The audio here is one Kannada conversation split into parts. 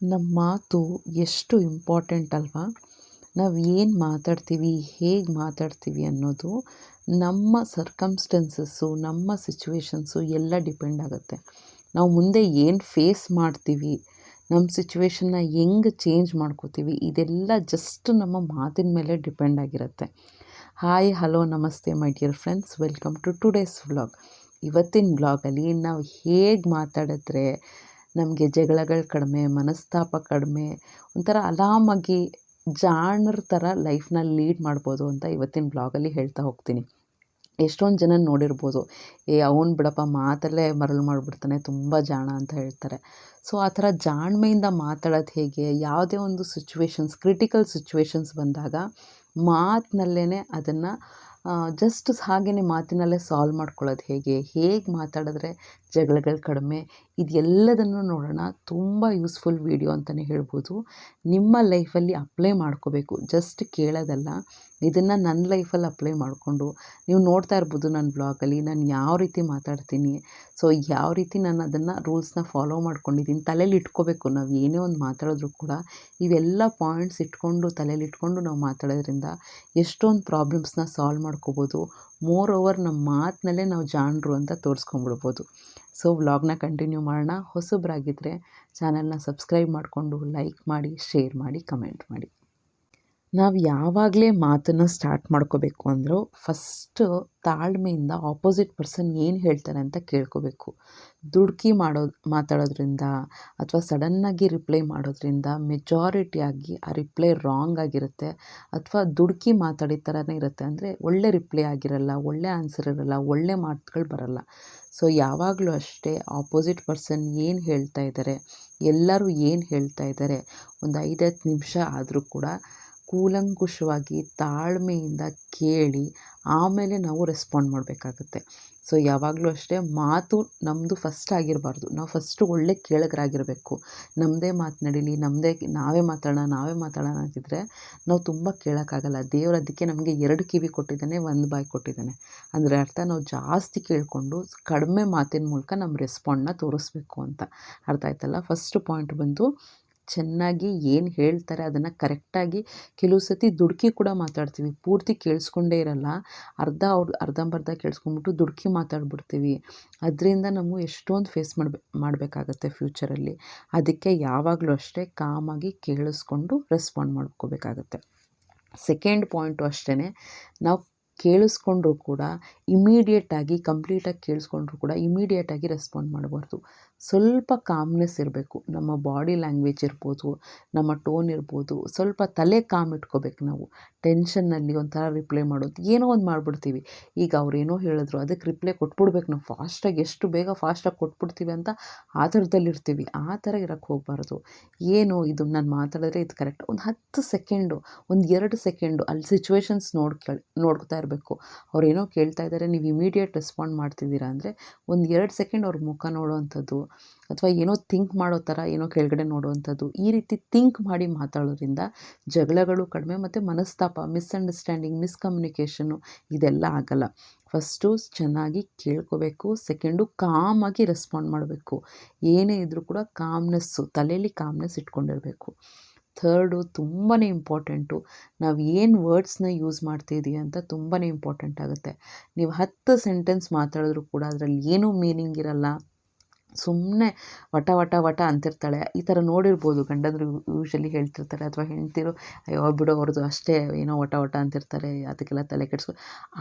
ನಮ್ಮ ಮಾತು ಎಷ್ಟು ಇಂಪಾರ್ಟೆಂಟ್ ಅಲ್ವಾ? ನಾವು ಏನು ಮಾತಾಡ್ತೀವಿ, ಹೇಗೆ ಮಾತಾಡ್ತೀವಿ ಅನ್ನೋದು ನಮ್ಮ ಸರ್ಕಮ್ಸ್ಟೆನ್ಸಸ್ಸು ನಮ್ಮ ಸಿಚುವೇಶನ್ಸು ಎಲ್ಲ ಡಿಪೆಂಡ್ ಆಗುತ್ತೆ. ನಾವು ಮುಂದೆ ಏನು ಫೇಸ್ ಮಾಡ್ತೀವಿ ನಮ್ಮ ಸಿಚುವೇಶನ್ನ ಹೆಂಗೆ ಚೇಂಜ್ ಮಾಡ್ಕೋತೀವಿ, ಇದೆಲ್ಲ ಜಸ್ಟ್ ನಮ್ಮ ಮಾತಿನ ಮೇಲೆ ಡಿಪೆಂಡ್ ಆಗಿರುತ್ತೆ. ಹಾಯ್ ಹಲೋ ನಮಸ್ತೆ my dear friends welcome to today's vlog ಇವತ್ತಿನ ವ್ಲಾಗಲ್ಲಿ ನಾವು ಹೇಗೆ ಮಾತಾಡಿದ್ರೆ ನಮಗೆ ಜಗಳಗಳು ಕಡಿಮೆ, ಮನಸ್ತಾಪ ಕಡಿಮೆ, ಒಂಥರ ಆರಾಮಾಗಿ ಜಾಣರ ಥರ ಲೈಫ್ನ ಲೀಡ್ ಮಾಡ್ಬೋದು ಅಂತ ಇವತ್ತಿನ ಬ್ಲಾಗಲ್ಲಿ ಹೇಳ್ತಾ ಹೋಗ್ತೀನಿ. ಎಷ್ಟೊಂದು ಜನ ನೋಡಿರ್ಬೋದು, ಏ, ಅವನು ಬಿಡಪ್ಪ, ಮಾತಲ್ಲೇ ಮರಳು ಮಾಡಿಬಿಡ್ತಾನೆ, ತುಂಬ ಜಾಣ ಅಂತ ಹೇಳ್ತಾರೆ. ಸೊ ಆ ಥರ ಜಾಣ್ಮೆಯಿಂದ ಮಾತಾಡೋದು ಹೇಗೆ? ಯಾವುದೇ ಒಂದು ಸಿಚುವೇಶನ್ಸ್ ಕ್ರಿಟಿಕಲ್ ಸಿಚುವೇಶನ್ಸ್ ಬಂದಾಗ ಮಾತಿನಲ್ಲೇ ಅದನ್ನು ಜಸ್ಟ್ ಹಾಗೆಯೇ ಮಾತಿನಲ್ಲೇ ಸಾಲ್ವ್ ಮಾಡ್ಕೊಳ್ಳೋದು ಹೇಗೆ? ಹೇಗೆ ಮಾತಾಡಿದ್ರೆ ಜಗಳಗಳು ಕಡಿಮೆ. ಇದೆಲ್ಲದನ್ನು ನೋಡೋಣ. ತುಂಬ ಯೂಸ್ಫುಲ್ ವೀಡಿಯೋ ಅಂತಲೇ ಹೇಳ್ಬೋದು. ನಿಮ್ಮ ಲೈಫಲ್ಲಿ ಅಪ್ಲೈ ಮಾಡ್ಕೋಬೇಕು. ಜಸ್ಟ್ ಕೇಳೋದಲ್ಲ. ಇದನ್ನು ನನ್ನ ಲೈಫಲ್ಲಿ ಅಪ್ಲೈ ಮಾಡಿಕೊಂಡು. ನೀವು ನೋಡ್ತಾ ಇರ್ಬೋದು ನನ್ನ ಬ್ಲಾಗಲ್ಲಿ. ನಾನು ಯಾವ ರೀತಿ ಮಾತಾಡ್ತೀನಿ. ಸೊ, ಯಾವ ರೀತಿ ನಾನು ಅದನ್ನು ರೂಲ್ಸ್ನ ಫಾಲೋ ಮಾಡ್ಕೊಂಡಿದ್ದೀನಿ. ತಲೆಯಲ್ಲಿ ಇಟ್ಕೋಬೇಕು. ನಾವು ಏನೇ ಒಂದು ಮಾತಾಡಿದ್ರು ಕೂಡ ಇವೆಲ್ಲ ಪಾಯಿಂಟ್ಸ್ ಇಟ್ಕೊಂಡು ತಲೆಯಲ್ಲಿ ಇಟ್ಕೊಂಡು ನಾವು ಮಾತಾಡೋದ್ರಿಂದ ಎಷ್ಟೊಂದು ಪ್ರಾಬ್ಲಮ್ಸ್ನ ಸಾಲ್ವ್ ಮಾಡ್ಕೋಬೋದು. ಮೋರ್ ಓವರ್ ನಮ್ಮ ಮಾತಿನಲ್ಲೇ ನಾವು ಜಾಣರು ಅಂತ ತೋರಿಸ್ಕೊಂಬಿಡ್ಬೋದು. ಸೊ ವ್ಲಾಗ್ನ ಕಂಟಿನ್ಯೂ ಮಾಡೋಣ. ಹೊಸಬ್ರಾಗಿದ್ದರೆ ಚಾನಲ್ನ ಸಬ್ಸ್ಕ್ರೈಬ್ ಮಾಡಿಕೊಂಡು ಲೈಕ್ ಮಾಡಿ ಶೇರ್ ಮಾಡಿ ಕಮೆಂಟ್ ಮಾಡಿ. ನಾವು ಯಾವಾಗಲೇ ಮಾತನ್ನು ಸ್ಟಾರ್ಟ್ ಮಾಡ್ಕೋಬೇಕು ಅಂದರೂ ಫಸ್ಟು ತಾಳ್ಮೆಯಿಂದ ಆಪೋಸಿಟ್ ಪರ್ಸನ್ ಏನು ಹೇಳ್ತಾರೆ ಅಂತ ಕೇಳ್ಕೋಬೇಕು. ದುಡುಕಿ ಮಾಡೋ, ಮಾತಾಡೋದ್ರಿಂದ ಅಥವಾ ಸಡನ್ನಾಗಿ ರಿಪ್ಲೈ ಮಾಡೋದ್ರಿಂದ ಮೆಜಾರಿಟಿಯಾಗಿ ಆ ರಿಪ್ಲೈ ರಾಂಗ್ ಆಗಿರುತ್ತೆ. ಅಥವಾ ದುಡುಕಿ ಮಾತಾಡಿದ ಥರನೇ ಇರುತ್ತೆ ಅಂದರೆ ಒಳ್ಳೆ ರಿಪ್ಲೈ ಆಗಿರಲ್ಲ, ಒಳ್ಳೆ ಆನ್ಸರ್ ಇರಲ್ಲ, ಒಳ್ಳೆ ಮಾತುಗಳು ಬರಲ್ಲ. ಸೊ ಯಾವಾಗಲೂ ಅಷ್ಟೇ ಆಪೋಸಿಟ್ ಪರ್ಸನ್ ಏನು ಹೇಳ್ತಾ ಇದ್ದಾರೆ ಎಲ್ಲರೂ ಏನು ಹೇಳ್ತಾ ಇದ್ದಾರೆ ಒಂದು ಐದತ್ತು ನಿಮಿಷ ಆದರೂ ಕೂಡ ಕೂಲಂಕುಷವಾಗಿ ತಾಳ್ಮೆಯಿಂದ ಕೇಳಿ ಆಮೇಲೆ ನಾವು ರೆಸ್ಪಾಂಡ್ ಮಾಡಬೇಕಾಗುತ್ತೆ. ಸೊ, ಯಾವಾಗಲೂ ಅಷ್ಟೇ ಮಾತು ನಮ್ಮದು ಫಸ್ಟ್ ಆಗಿರಬಾರ್ದು. ನಾವು ಫಸ್ಟು ಒಳ್ಳೆ ಕೇಳಗರಾಗಿರಬೇಕು. ನಮ್ಮದೇ ಮಾತು ನಡೀಲಿ ನಮ್ಮದೇ ನಾವೇ ಮಾತಾಡೋಣ ನಾವೇ ಮಾತಾಡೋಣ ಅಂತಿದ್ರೆ ನಾವು ತುಂಬ ಕೇಳೋಕ್ಕಾಗಲ್ಲ. ದೇವ್ರು ಅದಕ್ಕೆ ನಮಗೆ ಎರಡು ಕಿವಿ ಕೊಟ್ಟಿದ್ದಾನೆ, ಒಂದು ಬಾಯಿ ಕೊಟ್ಟಿದ್ದಾನೆ. ಅಂದರೆ ಅರ್ಥ, ನಾವು ಜಾಸ್ತಿ ಕೇಳಿಕೊಂಡು ಕಡಿಮೆ ಮಾತಿನ ಮೂಲಕ ನಮ್ಮ ರೆಸ್ಪಾಂಡನ್ನ ತೋರಿಸ್ಬೇಕು ಅಂತ. ಅರ್ಥ ಆಯ್ತಲ್ಲ? ಫಸ್ಟ್ ಪಾಯಿಂಟ್ ಬಂದು ಚೆನ್ನಾಗಿ ಏನು ಹೇಳ್ತಾರೆ ಅದನ್ನು ಕರೆಕ್ಟಾಗಿ ಕೆಲವು ಸತಿ ದುಡುಕಿ ಕೂಡ ಮಾತಾಡ್ತೀವಿ. ಪೂರ್ತಿ ಕೇಳಿಸ್ಕೊಂಡೇ ಇರಲ್ಲ. ಅರ್ಧ ಅವ್ರು ಅರ್ಧಂಬರ್ಧ ಕೇಳಿಸ್ಕೊಂಡ್ಬಿಟ್ಟು ದುಡುಕಿ ಮಾತಾಡ್ಬಿಡ್ತೀವಿ. ಅದರಿಂದ ನಾವು ಎಷ್ಟೊಂದು ಫೇಸ್ ಮಾಡ್ಬೇ, ಮಾಡಬೇಕಾಗತ್ತೆ ಫ್ಯೂಚರಲ್ಲಿ ಅದಕ್ಕೆ ಯಾವಾಗಲೂ ಅಷ್ಟೇ ಕಾಮಾಗಿ ಕೇಳಿಸ್ಕೊಂಡು ರೆಸ್ಪಾಂಡ್ ಮಾಡ್ಕೋಬೇಕಾಗತ್ತೆ. ಸೆಕೆಂಡ್ ಪಾಯಿಂಟು ಅಷ್ಟೇ ನಾವು ಕೇಳಿಸ್ಕೊಂಡ್ರೂ ಕೂಡ ಇಮಿಡಿಯೇಟಾಗಿ ಕಂಪ್ಲೀಟಾಗಿ ಕೇಳಿಸ್ಕೊಂಡ್ರೂ ಕೂಡ ಇಮಿಡಿಯೇಟಾಗಿ ರೆಸ್ಪಾಂಡ್ ಮಾಡಬಾರ್ದು. ಸ್ವಲ್ಪ ಕಾಮ್ನೆಸ್ ಇರಬೇಕು. ನಮ್ಮ ಬಾಡಿ ಲ್ಯಾಂಗ್ವೇಜ್ ಇರ್ಬೋದು, ನಮ್ಮ ಟೋನ್ ಇರ್ಬೋದು, ಸ್ವಲ್ಪ ತಲೆ ಕಾಮ್ ಇಟ್ಕೋಬೇಕು ನಾವು. ಟೆನ್ಷನ್ನಲ್ಲಿ ಒಂಥರ ರಿಪ್ಲೈ ಮಾಡೋದು, ಏನೋ ಒಂದು ಮಾಡಿಬಿಡ್ತೀವಿ. ಈಗ ಅವ್ರೇನೋ ಹೇಳಿದ್ರು, ಅದಕ್ಕೆ ರಿಪ್ಲೈ ಕೊಟ್ಬಿಡ್ಬೇಕು ನಾವು. ಫಾಸ್ಟಾಗಿ ಎಷ್ಟು ಬೇಗ ಫಾಸ್ಟಾಗಿ ಕೊಟ್ಬಿಡ್ತೀವಿ ಅಂತ ಆ ಥರದಲ್ಲಿರ್ತೀವಿ ಆ ಥರ ಇರೋಕ್ಕೆ ಹೋಗಬಾರ್ದು. ಏನೋ ಇದು ನಾನು ಮಾತಾಡಿದ್ರೆ ಇದು ಕರೆಕ್ಟ್ ಒಂದು ಹತ್ತು ಸೆಕೆಂಡು ಒಂದು ಎರಡು ಸೆಕೆಂಡು ಅಲ್ಲಿ ಸಿಚುವೇಶನ್ಸ್ ನೋಡ್ಕೇಳಿ ನೋಡ್ಕೊತಾ ಇರಬೇಕು. ಅವ್ರೇನೋ ಕೇಳ್ತಾ ಇದ್ದಾರೆ ನೀವು ಇಮಿಡಿಯೇಟ್ ರೆಸ್ಪಾಂಡ್ ಮಾಡ್ತಿದ್ದೀರಾ ಅಂದರೆ ಒಂದು ಎರಡು ಸೆಕೆಂಡ್ ಅವ್ರ ಮುಖ ನೋಡೋವಂಥದ್ದು ಅಥವಾ ಏನೋ ಥಿಂಕ್ ಮಾಡೋ ಥರ ಏನೋ ಕೆಳಗಡೆ ನೋಡುವಂಥದ್ದು, ಈ ರೀತಿ ಥಿಂಕ್ ಮಾಡಿ ಮಾತಾಡೋದ್ರಿಂದ ಜಗಳಗಳು ಕಡಿಮೆ ಮತ್ತು ಮನಸ್ತಾಪ ಮಿಸ್ಅಂಡರ್ಸ್ಟ್ಯಾಂಡಿಂಗ್ ಮಿಸ್ಕಮ್ಯುನಿಕೇಷನ್ನು ಇದೆಲ್ಲ ಆಗಲ್ಲ. ಫಸ್ಟು ಚೆನ್ನಾಗಿ ಕೇಳ್ಕೋಬೇಕು ಸೆಕೆಂಡು ಕಾಮಾಗಿ ರೆಸ್ಪಾಂಡ್ ಮಾಡಬೇಕು. ಏನೇ ಇದ್ದರೂ ಕೂಡ ಕಾಮ್ನೆಸ್ಸು ತಲೆಯಲ್ಲಿ ಕಾಮ್ನೆಸ್ ಇಟ್ಕೊಂಡಿರಬೇಕು. ಥರ್ಡು ತುಂಬಾ ಇಂಪಾರ್ಟೆಂಟು ನಾವು ಏನು ವರ್ಡ್ಸ್ನ ಯೂಸ್ ಮಾಡ್ತಿದ್ದೀವಿ ಅಂತ ತುಂಬಾ ಇಂಪಾರ್ಟೆಂಟ್ ಆಗುತ್ತೆ. ನೀವು ಹತ್ತು ಸೆಂಟೆನ್ಸ್ ಮಾತಾಡಿದ್ರು ಕೂಡ ಅದರಲ್ಲಿ ಏನೂ ಮೀನಿಂಗ್ ಇರಲ್ಲ. ಸುಮ್ಮನೆ ವಟ ವಟ ವಟ ಅಂತಿರ್ತಾಳೆ. ಈ ಥರ ನೋಡಿರ್ಬೋದು. ಗಂಡಂದ್ರು ಯೂಶ್ವಲಿ ಹೇಳ್ತಿರ್ತಾರೆ. ಅಥವಾ ಹೆಂಡ್ತಿರು, ಅಯ್ಯೋ, ಬಿಡು ಅವ್ರದ್ದು ಅಷ್ಟೇ ಏನೋ ವಟ ವಟ ಅಂತಿರ್ತಾರೆ. ಅದಕ್ಕೆಲ್ಲ ತಲೆ ಕೆಡಿಸ್ಕೊ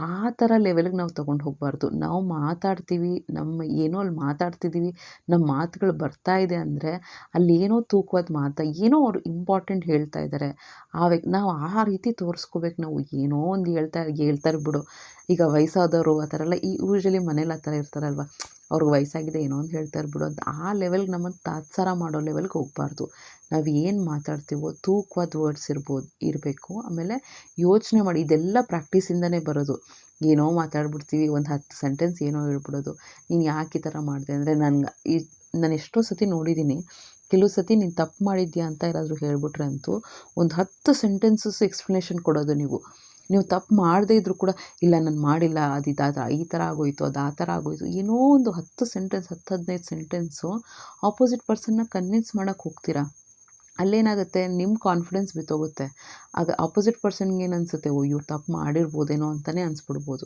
ಆ ಥರ ಲೆವೆಲ್ಗೆ ನಾವು ತೊಗೊಂಡು ಹೋಗಬಾರ್ದು. ನಾವು ಮಾತಾಡ್ತೀವಿ. ನಮ್ಮ ಏನೋ ಅಲ್ಲಿ ಮಾತಾಡ್ತಿದ್ದೀವಿ ನಮ್ಮ ಮಾತುಗಳು ಬರ್ತಾ ಇದೆ ಅಂದರೆ ಅಲ್ಲಿ ಏನೋ ತೂಕವಾದ ಮಾತು, ಏನೋ ಅವರು ಇಂಪಾರ್ಟೆಂಟ್ ಹೇಳ್ತಾ ಇದ್ದಾರೆ ಆ ವ್ಯಕ್ತಿ ನಾವು ಆ ರೀತಿ ತೋರಿಸ್ಕೋಬೇಕು ನಾವು. ಏನೋ ಒಂದು ಹೇಳ್ತಾ, ಹೇಳ್ತಾರೆ ಬಿಡು. ಈಗ ವಯಸ್ಸಾದವರು ಆ ಥರ ಎಲ್ಲ, ಈ ಯೂಶ್ವಲಿ ಮನೇಲಿ ಆ ಥರ ಇರ್ತಾರಲ್ವ. ಅವ್ರಿಗೆ ವಯಸ್ಸಾಗಿದೆ ಏನೋ ಅಂತ ಹೇಳ್ತಾರೆ ಬಿಡು ಅಂತ, ಆ ಲೆವೆಲ್ಗೆ ನಮ್ಮನ್ನು ತಾತ್ಸಾರ ಮಾಡೋ ಲೆವೆಲ್ಗೆ ಹೋಗಬಾರ್ದು. ನಾವು ಏನು ಮಾತಾಡ್ತೀವೋ ತೂಕವಾದ ವರ್ಡ್ಸ್ ಇರ್ಬೋದು, ಇರಬೇಕು. ಆಮೇಲೆ ಯೋಚನೆ ಮಾಡಿ, ಇದೆಲ್ಲ ಪ್ರಾಕ್ಟೀಸಿಂದನೇ ಬರೋದು. ಏನೋ ಮಾತಾಡ್ಬಿಡ್ತೀವಿ, ಒಂದು ಹತ್ತು ಸೆಂಟೆನ್ಸ್ ಏನೋ ಹೇಳ್ಬಿಡೋದು. ನೀನು ಯಾಕೆ ಈ ಥರ ಮಾಡಿದೆ ಅಂದರೆ ನನಗೆ, ಈ ನಾನು ಎಷ್ಟೋ ಸತಿ ನೋಡಿದ್ದೀನಿ ಕೆಲವು ಸತಿ ನೀನು ತಪ್ಪು ಮಾಡಿದ್ಯಾ ಅಂತ ಏನಾದರೂ ಹೇಳ್ಬಿಟ್ರೆ ಅಂತೂ ಒಂದು ಹತ್ತು ಸೆಂಟೆನ್ಸಸ್ ಎಕ್ಸ್ಪ್ಲನೇಷನ್ ಕೊಡೋದು ನೀವು. ನೀವು ತಪ್ಪು ಮಾಡದೇ ಇದ್ದರೂ ಕೂಡ, ಇಲ್ಲ ನಾನು ಮಾಡಿಲ್ಲ, ಅದು ಇದಾದ ಈ ಥರ ಆಗೋಯಿತು, ಅದು ಆ ಥರ ಆಗೋಯಿತು, ಏನೋ ಒಂದು ಹತ್ತು ಸೆಂಟೆನ್ಸ್ ಹತ್ತು ಹದಿನೈದು ಸೆಂಟೆನ್ಸು ಆಪೋಸಿಟ್ ಪರ್ಸನ್ನ ಕನ್ವಿನ್ಸ್ ಮಾಡೋಕ್ಕೆ ಹೋಗ್ತೀರಾ? ಅಲ್ಲೇನಾಗುತ್ತೆ ನಿಮ್ಮ ಕಾನ್ಫಿಡೆನ್ಸ್ ಬಿತ್ತೋಗುತ್ತೆ. ಆಗ ಆಪೋಸಿಟ್ ಪರ್ಸನ್ಗೆ ಏನು ಅನಿಸುತ್ತೆ, ಓ ಇವ್ರು ತಪ್ಪು ಮಾಡಿರ್ಬೋದೇನೋ ಅಂತಲೇ ಅನಿಸ್ಬಿಡ್ಬೋದು.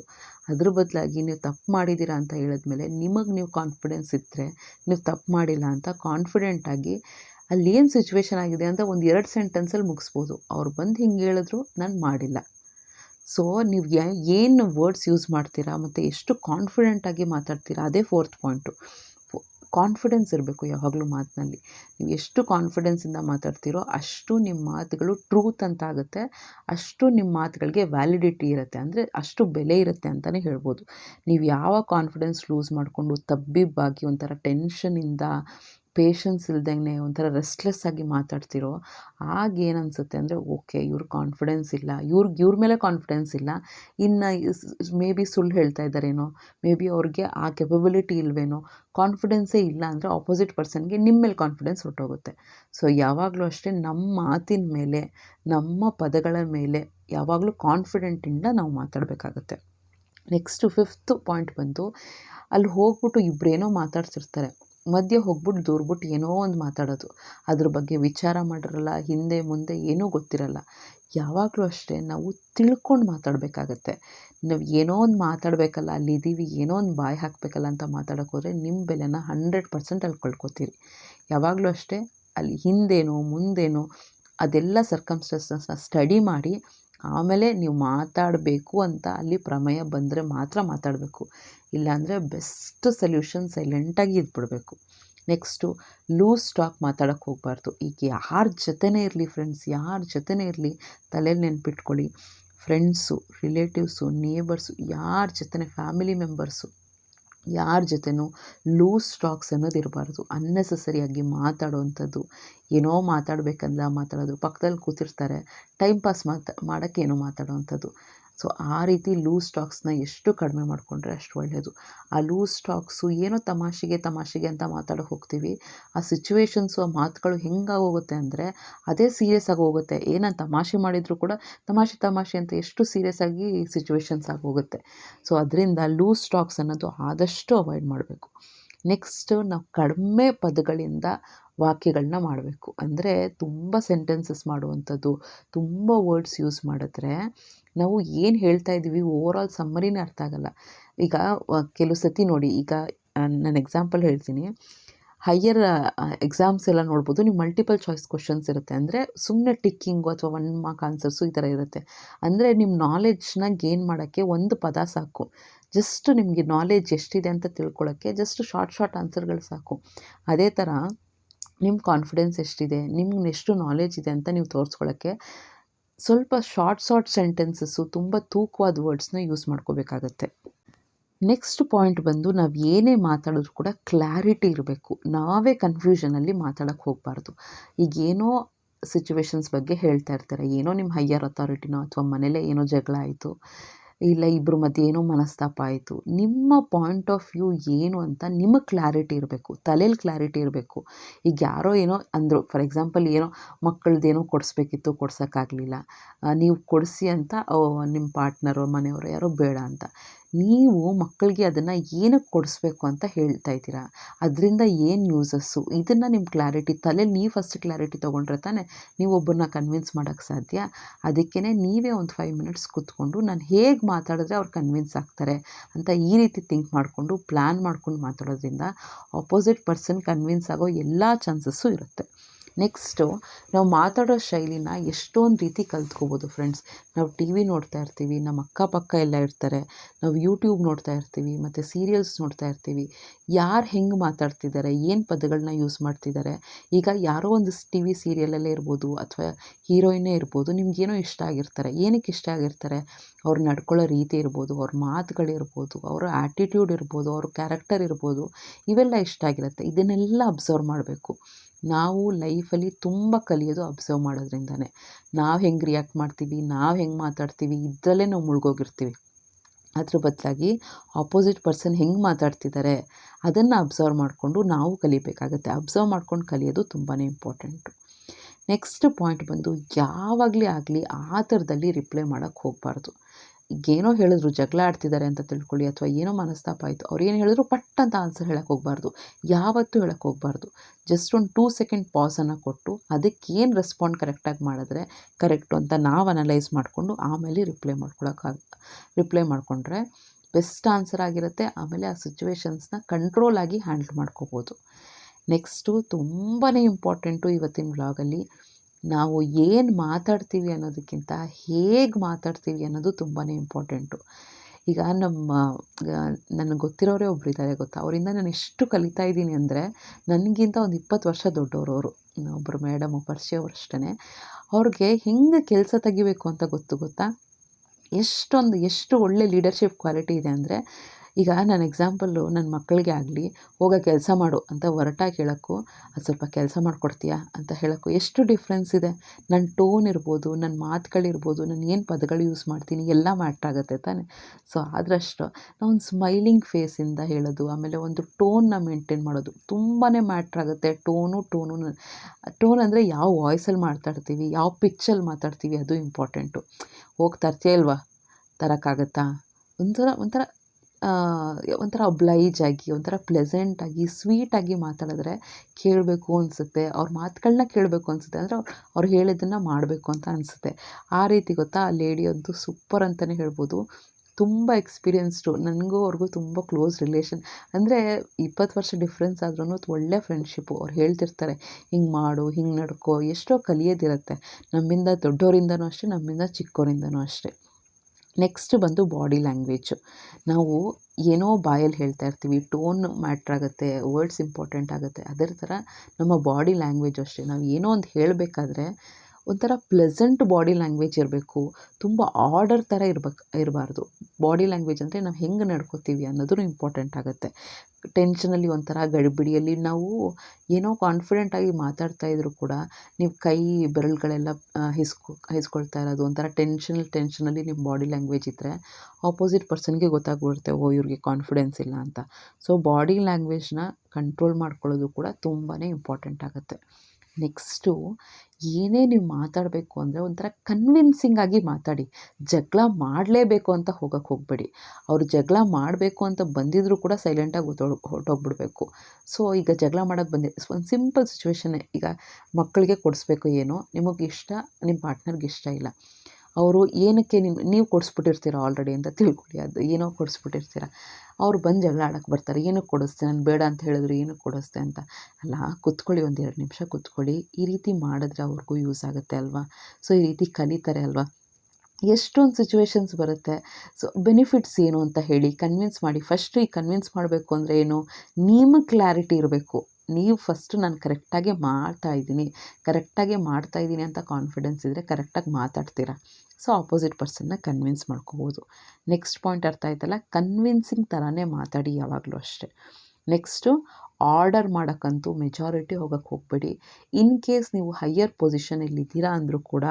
ಅದ್ರ ಬದಲಾಗಿ ನೀವು ತಪ್ಪು ಮಾಡಿದ್ದೀರಾ ಅಂತ ಹೇಳಿದ್ಮೇಲೆ ನಿಮಗೆ ನೀವು ಕಾನ್ಫಿಡೆನ್ಸ್ ಇದ್ದರೆ ನೀವು ತಪ್ಪು ಮಾಡಿಲ್ಲ ಅಂತ ಕಾನ್ಫಿಡೆಂಟಾಗಿ ಅಲ್ಲಿ ಏನು ಸಿಚುವೇಶನ್ ಆಗಿದೆ ಅಂತ ಒಂದು ಎರಡು ಸೆಂಟೆನ್ಸಲ್ಲಿ ಮುಗಿಸ್ಬೋದು. ಅವ್ರು ಬಂದು ಹಿಂಗೆ ಹೇಳಿದ್ರು, ನಾನು ಮಾಡಿಲ್ಲ. ಸೊ ನೀವು ಏನು ವರ್ಡ್ಸ್ ಯೂಸ್ ಮಾಡ್ತೀರಾ ಮತ್ತು ಎಷ್ಟು ಕಾನ್ಫಿಡೆಂಟಾಗಿ ಮಾತಾಡ್ತೀರಾ? ಅದೇ ಫೋರ್ತ್ ಪಾಯಿಂಟು ಕಾನ್ಫಿಡೆನ್ಸ್ ಇರಬೇಕು ಯಾವಾಗಲೂ ಮಾತಿನಲ್ಲಿ. ನೀವು ಎಷ್ಟು ಕಾನ್ಫಿಡೆನ್ಸಿಂದ ಮಾತಾಡ್ತೀರೋ ಅಷ್ಟು ನಿಮ್ಮ ಮಾತುಗಳು ಟ್ರೂತ್ ಅಂತ ಆಗುತ್ತೆ. ಅಷ್ಟು ನಿಮ್ಮ ಮಾತುಗಳಿಗೆ ವ್ಯಾಲಿಡಿಟಿ ಇರುತ್ತೆ. ಅಂದರೆ ಅಷ್ಟು ಬೆಲೆ ಇರುತ್ತೆ ಅಂತಲೇ ಹೇಳ್ಬೋದು. ನೀವು ಯಾವ ಕಾನ್ಫಿಡೆನ್ಸ್ ಲೂಸ್ ಮಾಡಿಕೊಂಡು ತಬ್ಬಿಬ್ಬಾಗಿ ಒಂಥರ ಟೆನ್ಷನಿಂದ ಪೇಷನ್ಸ್ ಇಲ್ದಂಗೆ ಒಂಥರ ರೆಸ್ಟ್ಲೆಸ್ ಆಗಿ ಮಾತಾಡ್ತಿರೋ ಆಗ ಏನು ಅನಿಸುತ್ತೆ ಅಂದರೆ, ಓಕೆ, ಇವ್ರ ಕಾನ್ಫಿಡೆನ್ಸ್ ಇಲ್ಲ. ಇವ್ರಿಗೆ, ಇವ್ರ ಮೇಲೆ ಕಾನ್ಫಿಡೆನ್ಸ್ ಇಲ್ಲ. ಇನ್ನು ಮೇ ಬಿ ಸುಳ್ಳು ಹೇಳ್ತಾ ಇದ್ದಾರೇನೋ ಮೇ ಬಿ ಅವ್ರಿಗೆ ಆ ಕೆಪಬಿಲಿಟಿ ಇಲ್ವೇನೋ ಕಾನ್ಫಿಡೆನ್ಸೇ ಇಲ್ಲ ಅಂದರೆ ಆಪೋಸಿಟ್ ಪರ್ಸನ್ಗೆ ನಿಮ್ಮ ಮೇಲೆ ಕಾನ್ಫಿಡೆನ್ಸ್ ಹೊರಟೋಗುತ್ತೆ. ಸೊ ಯಾವಾಗಲೂ ಅಷ್ಟೇ ನಮ್ಮ ಮಾತಿನ ಮೇಲೆ, ನಮ್ಮ ಪದಗಳ ಮೇಲೆ ಯಾವಾಗಲೂ ಕಾನ್ಫಿಡೆಂಟಿಂದ ನಾವು ಮಾತಾಡಬೇಕಾಗತ್ತೆ. ನೆಕ್ಸ್ಟು ಫಿಫ್ತ್ ಪಾಯಿಂಟ್ ಬಂದು, ಅಲ್ಲಿ ಹೋಗ್ಬಿಟ್ಟು ಇಬ್ಬರೇನೋ ಮಾತಾಡ್ತಿರ್ತಾರೆ. ಮಧ್ಯೆ ಹೋಗ್ಬಿಟ್ಟು ದೂರ್ಬಿಟ್ಟು ಏನೋ ಒಂದು ಮಾತಾಡೋದು. ಅದ್ರ ಬಗ್ಗೆ ವಿಚಾರ ಮಾಡಿರಲ್ಲ, ಹಿಂದೆ ಮುಂದೆ ಏನೂ ಗೊತ್ತಿರಲ್ಲ. ಯಾವಾಗಲೂ ಅಷ್ಟೇ ನಾವು ತಿಳ್ಕೊಂಡು ಮಾತಾಡಬೇಕಾಗತ್ತೆ. ನಾವು ಏನೋ ಒಂದು ಮಾತಾಡಬೇಕಲ್ಲ ಅಲ್ಲಿದ್ದೀವಿ ಏನೋ ಒಂದು ಬಾಯಿ ಹಾಕಬೇಕಲ್ಲ ಅಂತ ಮಾತಾಡೋಕೆ ಹೋದರೆ ನಿಮ್ಮ ಬೆಲೆನ ಹಂಡ್ರೆಡ್ ಪರ್ಸೆಂಟ್ ಅಲ್ಲಿ ಕಳ್ಕೊತೀರಿ ಯಾವಾಗಲೂ ಅಷ್ಟೇ ಅಲ್ಲಿ ಹಿಂದೇನೋ, ಮುಂದೇನೋ ಅದೆಲ್ಲ ಸರ್ಕಮ್ಸ್ಟೆನ್ಸಸ್ನ ಸ್ಟಡಿ ಮಾಡಿ ಆಮೇಲೆ ನೀವು ಮಾತಾಡಬೇಕು ಅಂತ ಅಲ್ಲಿ ಪ್ರಮೇಯ ಬಂದರೆ ಮಾತ್ರ ಮಾತಾಡಬೇಕು. ಇಲ್ಲಾಂದರೆ ಬೆಸ್ಟ್ ಸೊಲ್ಯೂಷನ್ ಸೈಲೆಂಟಾಗಿ ಇದ್ಬಿಡಬೇಕು. ನೆಕ್ಸ್ಟು ಲೂಸ್ ಸ್ಟಾಕ್ ಮಾತಾಡೋಕ್ಕೆ ಹೋಗಬಾರ್ದು. ಈಗ ಯಾರ ಜೊತೆನೇ ಇರಲಿ ಫ್ರೆಂಡ್ಸ್, ಯಾರ ಜೊತೆನೇ ಇರಲಿ ತಲೆಯಲ್ಲಿ ನೆನ್ಪಿಟ್ಕೊಳ್ಳಿ. ಫ್ರೆಂಡ್ಸು, ರಿಲೇಟಿವ್ಸು, ನೇಬರ್ಸು, ಯಾರ ಜೊತೆ ಫ್ಯಾಮಿಲಿ ಮೆಂಬರ್ಸು. ಯಾರ ಜೊತೆನೂ ಲೂಸ್ ಸ್ಟಾಕ್ಸ್ ಅನ್ನೋದು ಇರಬಾರ್ದು. ಅನ್ನೆಸಸರಿಯಾಗಿ ಮಾತಾಡುವಂಥದ್ದು ಏನೋ ಮಾತಾಡಬೇಕಂದ್ರೆ ಮಾತಾಡೋದು. ಪಕ್ಕದಲ್ಲಿ ಕೂತಿರ್ತಾರೆ. ಟೈಮ್ ಪಾಸ್ ಮಾತಾ ಮಾಡೋಕ್ಕೇನೋ ಮಾತಾಡೋವಂಥದ್ದು ಸೊ ಆ ರೀತಿ ಲೂಸ್ ಸ್ಟಾಕ್ಸ್ನ ಎಷ್ಟು ಕಡಿಮೆ ಮಾಡಿಕೊಂಡ್ರೆ ಅಷ್ಟು ಒಳ್ಳೆಯದು ಆ ಲೂಸ್ ಸ್ಟಾಕ್ಸು ಏನೋ ತಮಾಷೆಗೆ ತಮಾಷೆಗೆ ಅಂತ ಮಾತಾಡೋಕೆ ಹೋಗ್ತೀವಿ. ಆ ಸಿಚುವೇಶನ್ಸು ಆ ಮಾತುಗಳು ಹೆಂಗಾಗೋಗುತ್ತೆ ಅಂದರೆ ಅದೇ ಸೀರಿಯಸ್ ಆಗಿ ಹೋಗುತ್ತೆ. ಏನಂತ ತಮಾಷೆ ಮಾಡಿದರೂ ಕೂಡ ತಮಾಷೆ ತಮಾಷೆ ಅಂತ ಎಷ್ಟು ಸೀರಿಯಸ್ ಆಗಿ ಸಿಚುವೇಶನ್ಸ್ ಆಗೋಗುತ್ತೆ ಸೊ ಅದರಿಂದ ಲೂಸ್ ಸ್ಟಾಕ್ಸ್ ಅನ್ನೋದು ಆದಷ್ಟು ಅವಾಯ್ಡ್ ಮಾಡಬೇಕು. ನೆಕ್ಸ್ಟ್ ನಾವು ಕಡಿಮೆ ಪದಗಳಿಂದ ವಾಕ್ಯಗಳನ್ನ ಮಾಡಬೇಕು. ಅಂದರೆ ತುಂಬ ಸೆಂಟೆನ್ಸಸ್ ಮಾಡುವಂಥದ್ದು, ತುಂಬ ವರ್ಡ್ಸ್ ಯೂಸ್ ಮಾಡಿದ್ರೆ ನಾವು ಏನು ಹೇಳ್ತಾ ಇದ್ದೀವಿ ಓವರಾಲ್ ಸಮ್ಮರಿನೇ ಅರ್ಥ ಆಗಲ್ಲ. ಈಗ ಕೆಲವು ಸತಿ ನೋಡಿ, ಈಗ ನಾನು ಎಕ್ಸಾಂಪಲ್ ಹೇಳ್ತೀನಿ. ಹೈಯರ್ ಎಕ್ಸಾಮ್ಸ್ ಎಲ್ಲ ನೋಡ್ಬೋದು ನೀವು ಮಲ್ಟಿಪಲ್ ಚಾಯ್ಸ್ ಕ್ವಶನ್ಸ್ ಇರುತ್ತೆ. ಅಂದರೆ ಸುಮ್ಮನೆ ಟಿಕ್ಕಿಂಗು ಅಥವಾ ಒನ್ ಮಾರ್ಕ್ ಆನ್ಸರ್ಸು ಈ ಥರ ಇರುತ್ತೆ. ಅಂದರೆ ನಿಮ್ಮ ನಾಲೆಡ್ಜ್ನ ಗೇನ್ ಮಾಡೋಕ್ಕೆ ಒಂದು ಪದ ಸಾಕು. ಜಸ್ಟ್ ನಿಮಗೆ ನಾಲೆಡ್ಜ್ ಎಷ್ಟಿದೆ ಅಂತ ತಿಳ್ಕೊಳ್ಳೋಕ್ಕೆ ಜಸ್ಟ್ ಶಾರ್ಟ್ ಶಾರ್ಟ್ ಆನ್ಸರ್ಗಳು ಸಾಕು. ಅದೇ ಥರ ನಿಮ್ಮ ಕಾನ್ಫಿಡೆನ್ಸ್ ಎಷ್ಟಿದೆ? ನಿಮ್ಗೆ ಎಷ್ಟು ನಾಲೆಜ್ ಇದೆ ಅಂತ ನೀವು ತೋರಿಸ್ಕೊಳ್ಳೋಕ್ಕೆ ಸ್ವಲ್ಪ ಶಾರ್ಟ್ ಶಾರ್ಟ್ ಸೆಂಟೆನ್ಸಸ್ಸು ತುಂಬ ತೂಕವಾದ ವರ್ಡ್ಸ್ನ ಯೂಸ್ ಮಾಡ್ಕೋಬೇಕಾಗತ್ತೆ. ನೆಕ್ಸ್ಟ್ ಪಾಯಿಂಟ್ ಬಂದು ನಾವು ಏನೇ ಮಾತಾಡಿದ್ರು ಕೂಡ ಕ್ಲಾರಿಟಿ ಇರಬೇಕು. ನಾವೇ ಕನ್ಫ್ಯೂಷನಲ್ಲಿ ಮಾತಾಡೋಕ್ಕೆ ಹೋಗಬಾರ್ದು. ಈಗ ಏನೋ ಸಿಚುವೇಶನ್ಸ್ ಬಗ್ಗೆ ಹೇಳ್ತಾ ಇರ್ತಾರೆ. ಏನೋ ನಿಮ್ಮ ಹೈಯರ್ ಅಥಾರಿಟಿನೋ ಅಥವಾ ಮನೇಲೇ ಏನೋ ಜಗಳ ಆಯಿತು. ಇಲ್ಲ ಇಬ್ಬರ ಮಧ್ಯೆ ಏನೋ ಮನಸ್ತಾಪ ಆಯಿತು. ನಿಮ್ಮ ಪಾಯಿಂಟ್ ಆಫ್ ವ್ಯೂ ಏನು ಅಂತ ನಿಮಗೆ ಕ್ಲಾರಿಟಿ ಇರಬೇಕು. ತಲೆಯಲ್ಲಿ ಕ್ಲಾರಿಟಿ ಇರಬೇಕು. ಈಗ ಯಾರೋ ಏನೋ ಅಂದರು ಫಾರ್ ಎಕ್ಸಾಂಪಲ್ ಏನೋ ಮಕ್ಕಳದ್ದೇನೋ ಕೊಡಿಸ್ಬೇಕಿತ್ತು, ಕೊಡ್ಸೋಕ್ಕಾಗಲಿಲ್ಲ. ನೀವು ಕೊಡಿಸಿ ಅಂತ ನಿಮ್ಮ ಪಾರ್ಟ್ನರು ಮನೆಯವರು ಯಾರೋ ಬೇಡ ಅಂತ. ನೀವು ಮಕ್ಕಳಿಗೆ ಅದನ್ನು ಏನಕ್ಕೆ ಕೊಡಿಸ್ಬೇಕು ಅಂತ ಹೇಳ್ತಾ ಇದ್ದೀರಾ? ಅದರಿಂದ ಏನು ಯೂಸಸ್ಸು ಇದನ್ನು ನಿಮ್ಮ ಕ್ಲಾರಿಟಿ ತಲೆಯಲ್ಲಿ ನೀವು ಫಸ್ಟ್ ಕ್ಲಾರಿಟಿ ತೊಗೊಂಡ್ರೆ ತಾನೇ ನೀವು ಒಬ್ಬರನ್ನ ಕನ್ವಿನ್ಸ್ ಮಾಡೋಕ್ಕೆ ಸಾಧ್ಯ. ಅದಕ್ಕೇ ನೀವೇ ಒಂದು ಫೈವ್ ಮಿನಿಟ್ಸ್ ಕೂತ್ಕೊಂಡು ನಾನು ಹೇಗೆ ಮಾತಾಡಿದ್ರೆ ಅವ್ರು ಕನ್ವಿನ್ಸ್ ಆಗ್ತಾರೆ ಅಂತ ಈ ರೀತಿ ಥಿಂಕ್ ಮಾಡಿಕೊಂಡು ಪ್ಲ್ಯಾನ್ ಮಾಡ್ಕೊಂಡು ಮಾತಾಡೋದ್ರಿಂದ ಆಪೋಸಿಟ್ ಪರ್ಸನ್ ಕನ್ವಿನ್ಸ್ ಆಗೋ ಎಲ್ಲ ಚಾನ್ಸಸ್ಸು ಇರುತ್ತೆ. ನೆಕ್ಸ್ಟು ನಾವು ಮಾತಾಡೋ ಶೈಲಿನ ಎಷ್ಟೊಂದು ರೀತಿ ಕಲ್ತ್ಕೋಬೋದು ಫ್ರೆಂಡ್ಸ್ ನಾವು ಟಿ ವಿ ನೋಡ್ತಾ ಇರ್ತೀವಿ, ನಮ್ಮ ಅಕ್ಕಪಕ್ಕ ಎಲ್ಲ ಇರ್ತಾರೆ, ನಾವು ಯೂಟ್ಯೂಬ್ ನೋಡ್ತಾ ಇರ್ತೀವಿ, ಮತ್ತು ಸೀರಿಯಲ್ಸ್ ನೋಡ್ತಾ ಇರ್ತೀವಿ. ಯಾರು ಹೆಂಗೆ ಮಾತಾಡ್ತಿದ್ದಾರೆ ಏನು ಪದಗಳನ್ನ ಯೂಸ್ ಮಾಡ್ತಿದ್ದಾರೆ ಈಗ ಯಾರೋ ಒಂದು ಟಿ ವಿ ಸೀರಿಯಲಲ್ಲೇ ಇರ್ಬೋದು, ಅಥವಾ ಹೀರೋಯಿನೇ ಇರ್ಬೋದು, ನಿಮಗೇನೋ ಇಷ್ಟ ಆಗಿರ್ತಾರೆ, ಏನಕ್ಕೆ ಇಷ್ಟ ಆಗಿರ್ತಾರೆ, ಅವ್ರು ನಡ್ಕೊಳ್ಳೋ ರೀತಿ ಇರ್ಬೋದು, ಅವ್ರ ಮಾತುಗಳಿರ್ಬೋದು ಅವರ ಆ್ಯಟಿಟ್ಯೂಡ್ ಇರ್ಬೋದು, ಅವ್ರ ಕ್ಯಾರೆಕ್ಟರ್ ಇರ್ಬೋದು, ಇವೆಲ್ಲ ಇಷ್ಟ ಆಗಿರುತ್ತೆ. ಇದನ್ನೆಲ್ಲ ಅಬ್ಸರ್ವ್ ಮಾಡಬೇಕು. ನಾವು ಲೈಫಲ್ಲಿ ತುಂಬ ಕಲಿಯೋದು ಅಬ್ಸರ್ವ್ ಮಾಡೋದ್ರಿಂದನೇ. ನಾವು ಹೆಂಗೆ ರಿಯಾಕ್ಟ್ ಮಾಡ್ತೀವಿ, ನಾವು ಹೆಂಗೆ ಮಾತಾಡ್ತೀವಿ, ಇದರಲ್ಲೇ ನಾವು ಮುಳುಗೋಗಿರ್ತೀವಿ. ಅದ್ರ ಬದಲಾಗಿ ಆಪೋಸಿಟ್ ಪರ್ಸನ್ ಹೆಂಗೆ ಮಾತಾಡ್ತಿದ್ದಾರೆ ಅದನ್ನು ಅಬ್ಸರ್ವ್ ಮಾಡಿಕೊಂಡು ನಾವು ಕಲಿಬೇಕಾಗತ್ತೆ. ಅಬ್ಸರ್ವ್ ಮಾಡ್ಕೊಂಡು ಕಲಿಯೋದು ತುಂಬಾ ಇಂಪಾರ್ಟೆಂಟು ನೆಕ್ಸ್ಟ್ ಪಾಯಿಂಟ್ ಬಂದು ಯಾವಾಗಲೇ ಆಗಲಿ ಆ ಥರದಲ್ಲಿ ರಿಪ್ಲೈ ಮಾಡೋಕ್ಕೆ ಹೋಗಬಾರ್ದು. ಏನೋ ಹೇಳಿದ್ರು ಜಗಳ ಆಡ್ತಿದ್ದಾರೆ ಅಂತ ತಿಳ್ಕೊಳ್ಳಿ ಅಥವಾ ಏನೋ ಮನಸ್ತಾಪ ಆಯಿತು, ಅವ್ರು ಏನು ಹೇಳಿದ್ರು ಪಟ್ ಅಂತ ಆನ್ಸರ್ ಹೇಳಕ್ಕೆ ಹೋಗ್ಬಾರ್ದು. ಯಾವತ್ತೂ ಹೇಳಕ್ಕೆ ಹೋಗ್ಬಾರ್ದು. ಜಸ್ಟ್ ಒಂದು ಟೂ ಸೆಕೆಂಡ್ ಪಾಸನ್ನು ಕೊಟ್ಟು ಅದಕ್ಕೇನು ರೆಸ್ಪಾಂಡ್ ಕರೆಕ್ಟಾಗಿ ಮಾಡಿದ್ರೆ ಕರೆಕ್ಟು ಅಂತ ನಾವು ಅನಲೈಸ್ ಮಾಡಿಕೊಂಡು ಆಮೇಲೆ ರಿಪ್ಲೈ ಮಾಡ್ಕೊಳಕ್ಕಾಗ ರಿಪ್ಲೈ ಮಾಡಿಕೊಂಡ್ರೆ ಬೆಸ್ಟ್ ಆನ್ಸರ್ ಆಗಿರುತ್ತೆ, ಆಮೇಲೆ ಆ ಸಿಚುವೇಶನ್ಸ್ನ ಕಂಟ್ರೋಲ್ ಆಗಿ ಹ್ಯಾಂಡ್ಲ್ ಮಾಡ್ಕೋಬೋದು. ನೆಕ್ಸ್ಟು ತುಂಬಾ ಇಂಪಾರ್ಟೆಂಟು ಇವತ್ತಿನ ವ್ಲಾಗಲ್ಲಿ ನಾವು ಏನು ಮಾತಾಡ್ತೀವಿ ಅನ್ನೋದಕ್ಕಿಂತ ಹೇಗೆ ಮಾತಾಡ್ತೀವಿ ಅನ್ನೋದು ತುಂಬಾ ಇಂಪಾರ್ಟೆಂಟು ಈಗ ನಮ್ಮ ನನಗೆ ಗೊತ್ತಿರೋರೇ ಒಬ್ರು ಇದ್ದಾರೆ ಗೊತ್ತಾ? ಅವರಿಂದ ನಾನು ಎಷ್ಟು ಕಲಿತಾ ಇದ್ದೀನಿ ಅಂದರೆ ನನಗಿಂತ ಒಂದು ಇಪ್ಪತ್ತು ವರ್ಷ ದೊಡ್ಡವರು ಅವರು. ಒಬ್ಬರು ಮೇಡಮ್ ಪರಿಚಯ ಅವರು ಅಷ್ಟೇ ಅವ್ರಿಗೆ ಹೆಂಗೆ ಕೆಲಸ ತೆಗಿಬೇಕು ಅಂತ ಗೊತ್ತು ಗೊತ್ತಾ? ಎಷ್ಟೊಂದು, ಎಷ್ಟು ಒಳ್ಳೆ ಲೀಡರ್ಶಿಪ್ ಕ್ವಾಲಿಟಿ ಇದೆ ಅಂದರೆ ಈಗ ನಾನು ಎಕ್ಸಾಂಪಲ್ಲು ನನ್ನ ಮಕ್ಕಳಿಗೆ ಆಗಲಿ, ಹೋಗೋ ಕೆಲಸ ಮಾಡು ಅಂತ ಹೊರಟಾಗಿ ಹೇಳೋಕ್ಕೂ ಅದು ಸ್ವಲ್ಪ ಕೆಲಸ ಮಾಡಿಕೊಡ್ತೀಯಾ ಅಂತ ಹೇಳೋಕ್ಕೂ ಎಷ್ಟು ಡಿಫ್ರೆನ್ಸ್ ಇದೆ? ನನ್ನ ಟೋನ್ ಇರ್ಬೋದು ನನ್ನ ಮಾತುಗಳಿರ್ಬೋದು ನಾನು ಏನು ಪದಗಳು ಯೂಸ್ ಮಾಡ್ತೀನಿ, ಎಲ್ಲ ಆಗುತ್ತೆ ತಾನೆ. ಸೊ ಆದರಷ್ಟು ಒಂದು ಸ್ಮೈಲಿಂಗ್ ಫೇಸಿಂದ ಹೇಳೋದು, ಆಮೇಲೆ ಒಂದು ಟೋನ್ನ ಮೇಂಟೈನ್ ಮಾಡೋದು ತುಂಬಾ ಆಗುತ್ತೆ. ಟೋನು ಟೋನು ಟೋನ್ ಅಂದರೆ ಯಾವ ವಾಯ್ಸಲ್ಲಿ ಮಾತಾಡ್ತೀವಿ, ಯಾವ ಪಿಚ್ಚಲ್ಲಿ ಮಾತಾಡ್ತೀವಿ ಅದು ಇಂಪಾರ್ಟೆಂಟು ಹೋಗಿ ತರ್ತೀಯ ಇಲ್ವಾ? ತರೋಕ್ಕಾಗತ್ತಾ? ಒಂಥರ ಒಂಥರ ಒಂಥರ ಒಬ್ಲೈಜ್ ಆಗಿ ಒಂಥರ ಪ್ಲೆಸೆಂಟಾಗಿ ಸ್ವೀಟಾಗಿ ಮಾತಾಡಿದ್ರೆ ಕೇಳಬೇಕು ಅನಿಸುತ್ತೆ. ಅವ್ರ ಮಾತುಗಳನ್ನ ಕೇಳಬೇಕು ಅನಿಸುತ್ತೆ. ಅಂದರೆ ಅವ್ರು ಹೇಳಿದ್ದನ್ನು ಮಾಡಬೇಕು ಅಂತ ಅನಿಸುತ್ತೆ. ಆ ರೀತಿ ಗೊತ್ತಾ? ಆ ಲೇಡಿ ಅಂತೂ ಸೂಪರ್ ಅಂತಲೇ ಹೇಳ್ಬೋದು. ತುಂಬ ಎಕ್ಸ್ಪೀರಿಯನ್ಸ್ಡು ನನಗೂ ಅವ್ರಿಗೂ ತುಂಬ ಕ್ಲೋಸ್ ರಿಲೇಷನ್ ಅಂದರೆ ಇಪ್ಪತ್ತು ವರ್ಷ ಡಿಫ್ರೆನ್ಸ್ ಆದ್ರೂ ಒಳ್ಳೆ ಫ್ರೆಂಡ್ಶಿಪ್ಪು ಅವ್ರು ಹೇಳ್ತಿರ್ತಾರೆ, ಹಿಂಗೆ ಮಾಡು, ಹಿಂಗೆ ನಡ್ಕೋ, ಎಷ್ಟೋ ಕಲಿಯೋದಿರುತ್ತೆ. ನಮ್ಮಿಂದ ದೊಡ್ಡವರಿಂದನೂ ಅಷ್ಟೇ, ನಮ್ಮಿಂದ ಚಿಕ್ಕೋರಿಂದನೂ ಅಷ್ಟೇ. ನೆಕ್ಸ್ಟ್ ಬಂದು ಬಾಡಿ ಲ್ಯಾಂಗ್ವೇಜು ನಾವು ಏನೋ ಬಾಯಲ್ಲಿ ಹೇಳ್ತಾ ಇರ್ತೀವಿ ಟೋನ್ ಮ್ಯಾಟ್ರ್ ಆಗುತ್ತೆ ವರ್ಡ್ಸ್ ಇಂಪಾರ್ಟೆಂಟ್ ಆಗುತ್ತೆ, ಅದರ ಥರ ನಮ್ಮ ಬಾಡಿ ಲ್ಯಾಂಗ್ವೇಜ್ ಅಷ್ಟೇ. ನಾವು ಏನೋ ಒಂದು ಹೇಳಬೇಕಾದ್ರೆ ಒಂಥರ ಪ್ಲೆಸೆಂಟ್ ಬಾಡಿ ಲ್ಯಾಂಗ್ವೇಜ್ ಇರಬೇಕು. ತುಂಬ ಆರ್ಡರ್ ಥರ ಇರ್ಬೇಕು, ಇರಬಾರ್ದು. ಬಾಡಿ ಲ್ಯಾಂಗ್ವೇಜ್ ಅಂದರೆ ನಾವು ಹೆಂಗೆ ನಡ್ಕೋತೀವಿ ಅನ್ನೋದು ಇಂಪಾರ್ಟೆಂಟ್ ಆಗುತ್ತೆ. ಟೆನ್ಷನಲ್ಲಿ ಒಂಥರ ಗಡಿಬಿಡಿಯಲ್ಲಿ ನಾವು ಏನೋ ಕಾನ್ಫಿಡೆಂಟಾಗಿ ಮಾತಾಡ್ತಾ ಇದ್ದರೂ ಕೂಡ ನೀವು ಕೈ ಬೆರಳುಗಳೆಲ್ಲ ಹಿಸ್ಕೊ, ಹಿಸ್ಕೊಳ್ತಾ ಇರೋದು, ಒಂಥರ ಟೆನ್ಷನ್ ಟೆನ್ಷನಲ್ಲಿ ನಿಮ್ಮ ಬಾಡಿ ಲ್ಯಾಂಗ್ವೇಜ್ ಇದ್ದರೆ ಆಪೋಸಿಟ್ ಪರ್ಸನ್ಗೆ ಗೊತ್ತಾಗ್ಬಿಡುತ್ತೆ, ಓ, ಇವ್ರಿಗೆ ಕಾನ್ಫಿಡೆನ್ಸ್ ಇಲ್ಲ ಅಂತ. ಸೊ ಬಾಡಿ ಲ್ಯಾಂಗ್ವೇಜ್ನ ಕಂಟ್ರೋಲ್ ಮಾಡ್ಕೊಳ್ಳೋದು ಕೂಡ ತುಂಬಾ ಇಂಪಾರ್ಟೆಂಟ್ ಆಗುತ್ತೆ. ನೆಕ್ಸ್ಟು ಏನೇ ನೀವು ಮಾತಾಡಬೇಕು ಅಂದರೆ ಒಂಥರ ಕನ್ವಿನ್ಸಿಂಗ್ ಆಗಿ ಮಾತಾಡಿ. ಜಗಳ ಮಾಡಲೇಬೇಕು ಅಂತ ಹೋಗಕ್ಕೆ ಹೋಗಬೇಡಿ. ಅವರು ಜಗಳ ಮಾಡಬೇಕು ಅಂತ ಬಂದಿದ್ದರೂ ಕೂಡ ಸೈಲೆಂಟಾಗಿ ಗೊತ್ತೋಳು ಹೊರಟೋಗ್ಬಿಡ್ಬೇಕು. ಸೊ ಈಗ ಜಗಳ ಮಾಡೋಕ್ಕೆ ಬಂದಿ. ಒಂದು ಸಿಂಪಲ್ ಸಿಚುವೇಶನ್ನೇ ಈಗ ಮಕ್ಕಳಿಗೆ ಕೊಡಿಸ್ಬೇಕು ಏನೋ? ನಿಮಗೆ ಇಷ್ಟ? ನಿಮ್ಮ ಪಾರ್ಟ್ನರ್ಗೆ ಇಷ್ಟ ಇಲ್ಲ. ಅವರು ಏನಕ್ಕೆ ನಿಮ್ಮ ನೀವು ಕೊಡಿಸ್ಬಿಟ್ಟಿರ್ತೀರ ಆಲ್ರೆಡಿ ಅಂತ ತಿಳ್ಕೊಳ್ಳಿ. ಅದು ಏನೋ ಕೊಡಿಸ್ಬಿಟ್ಟಿರ್ತೀರ. ಅವ್ರು ಬಂದು ಜಗಳ ಆಡೋಕ್ಕೆ ಬರ್ತಾರೆ. ಏನಕ್ಕೆ ಕೊಡಿಸ್ತೆ ನಾನು ಬೇಡ ಅಂತ ಹೇಳಿದ್ರು ಏನಕ್ಕೆ ಕೊಡಿಸ್ತೆ ಅಂತ. ಅಲ್ಲ, ಕುತ್ಕೊಳ್ಳಿ ಒಂದು ಎರಡು ನಿಮಿಷ ಕುತ್ಕೊಳ್ಳಿ. ಈ ರೀತಿ ಮಾಡಿದ್ರೆ ಅವ್ರಿಗೂ ಯೂಸ್ ಆಗುತ್ತೆ ಅಲ್ವಾ? ಸೊ, ಈ ರೀತಿ ಕಲಿತಾರೆ ಅಲ್ವಾ? ಎಷ್ಟೊಂದು ಸಿಚುವೇಶನ್ಸ್ ಬರುತ್ತೆ. ಸೊ, ಬೆನಿಫಿಟ್ಸ್ ಏನು ಅಂತ ಹೇಳಿ, ಕನ್ವಿನ್ಸ್ ಮಾಡಿ. ಫಸ್ಟ್ ಈ ಕನ್ವಿನ್ಸ್ ಮಾಡಬೇಕು ಅಂದರೆ ಏನು? ನಿಮಗೆ ಕ್ಲಾರಿಟಿ ಇರಬೇಕು. ನೀವು ಫಸ್ಟ್ ನಾನು ಕರೆಕ್ಟಾಗಿ ಮಾಡ್ತಾ ಇದ್ದೀನಿ. ಕರೆಕ್ಟಾಗಿ ಮಾಡ್ತಾ ಇದ್ದೀನಿ ಅಂತ ಕಾನ್ಫಿಡೆನ್ಸ್ ಇದ್ದರೆ ಕರೆಕ್ಟಾಗಿ ಮಾತಾಡ್ತೀರಾ. ಸೊ ಆಪೋಸಿಟ್ ಪರ್ಸನ್ನ ಕನ್ವಿನ್ಸ್ ಮಾಡ್ಕೋಬೋದು. ನೆಕ್ಸ್ಟ್ ಪಾಯಿಂಟ್ ಅರ್ಥ ಆಯ್ತಲ್ಲ? ಕನ್ವಿನ್ಸಿಂಗ್ ಥರನೇ ಮಾತಾಡಿ ಯಾವಾಗಲೂ ಅಷ್ಟೇ. ನೆಕ್ಸ್ಟು ಆರ್ಡರ್ ಮಾಡೋಕ್ಕಂತೂ ಮೆಜಾರಿಟಿ ಹೋಗೋಕ್ಕೆ ಹೋಗಬೇಡಿ. ಇನ್ ಕೇಸ್ ನೀವು ಹೈಯರ್ ಪೊಸಿಷನಲ್ಲಿದ್ದೀರಾ ಅಂದರೂ ಕೂಡ